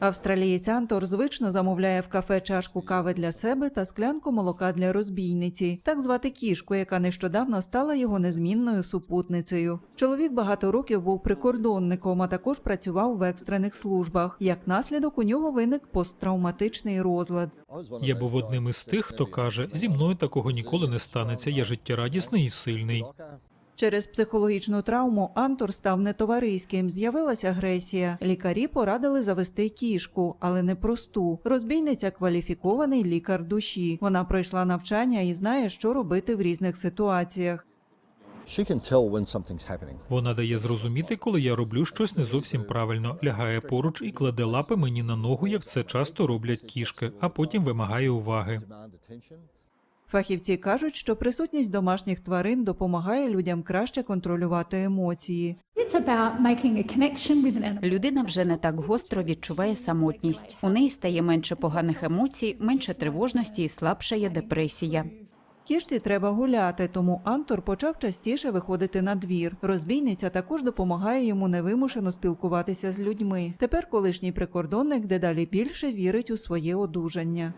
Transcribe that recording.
Австралієць Антор звично замовляє в кафе чашку кави для себе та склянку молока для розбійниці, так звати кішку, яка нещодавно стала його незмінною супутницею. Чоловік багато років був прикордонником, а також працював в екстрених службах. Як наслідок у нього виник посттравматичний розлад. Я був одним із тих, хто каже: зі мною такого ніколи не станеться. Я життєрадісний і сильний. Через психологічну травму Антор став нетовариським. З'явилася агресія. Лікарі порадили завести кішку, але не просту. Розбійниця кваліфікований лікар душі. Вона пройшла навчання і знає, що робити в різних ситуаціях. Вона дає зрозуміти, коли я роблю щось не зовсім правильно, лягає поруч і кладе лапи мені на ногу, як це часто роблять кішки, а потім вимагає уваги. Фахівці кажуть, що присутність домашніх тварин допомагає людям краще контролювати емоції. Людина вже не так гостро відчуває самотність. У неї стає менше поганих емоцій, менше тривожності і слабшає депресія. Кішці треба гуляти, тому Антор почав частіше виходити на двір. Розбійниця також допомагає йому невимушено спілкуватися з людьми. Тепер колишній прикордонник дедалі більше вірить у своє одужання.